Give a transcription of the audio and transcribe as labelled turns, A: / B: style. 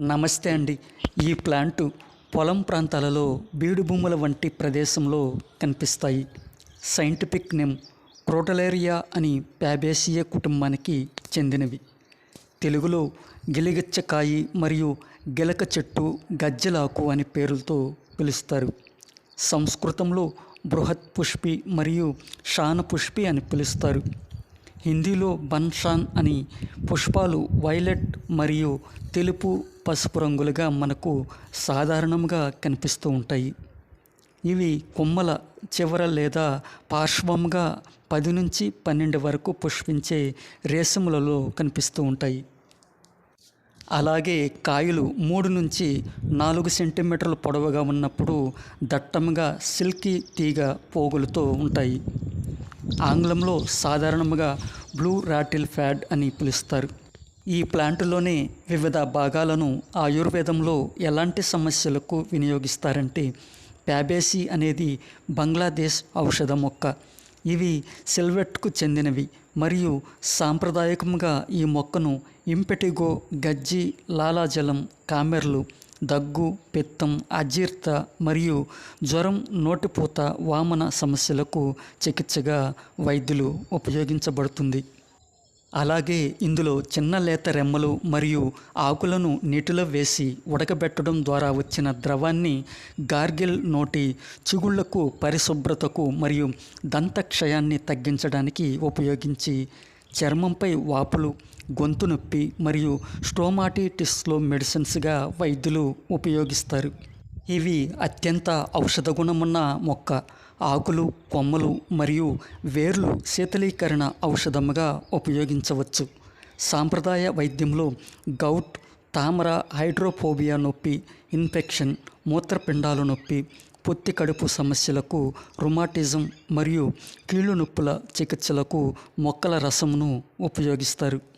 A: నమస్తే అండి. ఈ ప్లాంట్ పొలం ప్రాంతాలలో బీడు భూముల వంటి ప్రదేశంలో కనిపిస్తాయి. సైంటిఫిక్ నేమ్ క్రోటలేరియా అని ప్యాబేసియే కుటుంబానికి చెందినవి. తెలుగులో గిలిగచ్చకాయి మరియు గిలక చెట్టు గజ్జలాకు అనే పేర్లతో పిలుస్తారు. సంస్కృతంలో బృహత్ పుష్పి మరియు శాన పుష్పి అని పిలుస్తారు. హిందీలో బన్షాన్ అని పుష్పాలు వైలెట్ మరియు తెలుపు పసుపు రంగులుగా మనకు సాధారణంగా కనిపిస్తూ ఉంటాయి. ఇవి కొమ్మల చివర లేదా పార్శ్వంగా పది నుంచి పన్నెండు వరకు పుష్పించే రేసములలో కనిపిస్తూ ఉంటాయి. అలాగే కాయలు మూడు నుంచి నాలుగు సెంటీమీటర్ల పొడవుగా ఉన్నప్పుడు దట్టంగా సిల్కీ తీగ పోగులతో ఉంటాయి. ఆంగ్లంలో సాధారణంగా బ్లూ రాటిల్ ఫ్యాడ్ అని పిలుస్తారు. ఈ ప్లాంట్లోనే వివిధ భాగాలను ఆయుర్వేదంలో ఎలాంటి సమస్యలకు వినియోగిస్తారంటే ప్యాబేసి అనేది బంగ్లాదేశ్ ఔషధ మొక్క. ఇవి సిల్వెట్కు చెందినవి. మరియు సాంప్రదాయకంగా ఈ మొక్కను ఇంపెటిగో గజ్జి లాలాజలం కామెర్లు దగ్గు పిత్తం అజీర్త మరియు జ్వరం నోటిపూత వామన సమస్యలకు చికిత్సగా వైద్యులు ఉపయోగించబడుతుంది. అలాగే ఇందులో చిన్న లేత రెమ్మలు మరియు ఆకులను నీటిలో వేసి ఉడకబెట్టడం ద్వారా వచ్చిన ద్రవాన్ని గార్గిల్ నోటి చిగుళ్ళకు పరిశుభ్రతకు మరియు దంతక్షయాన్ని తగ్గించడానికి ఉపయోగించి చర్మంపై వాపులు గొంతు నొప్పి మరియు స్టోమాటిటిస్లో మెడిసిన్స్గా వైద్యులు ఉపయోగిస్తారు. ఇవి అత్యంత ఔషధ గుణమున్న మొక్క. ఆకులు కొమ్మలు మరియు వేర్లు శీతలీకరణ ఔషధముగా ఉపయోగించవచ్చు. సాంప్రదాయ వైద్యంలో గౌట్ తామర హైడ్రోఫోబియా నొప్పి ఇన్ఫెక్షన్ మూత్రపిండాల నొప్పి పొత్తి కడుపు సమస్యలకు రుమాటిజం మరియు కీళ్ళు నొప్పుల చికిత్సలకు మొక్కల రసమును ఉపయోగిస్తారు.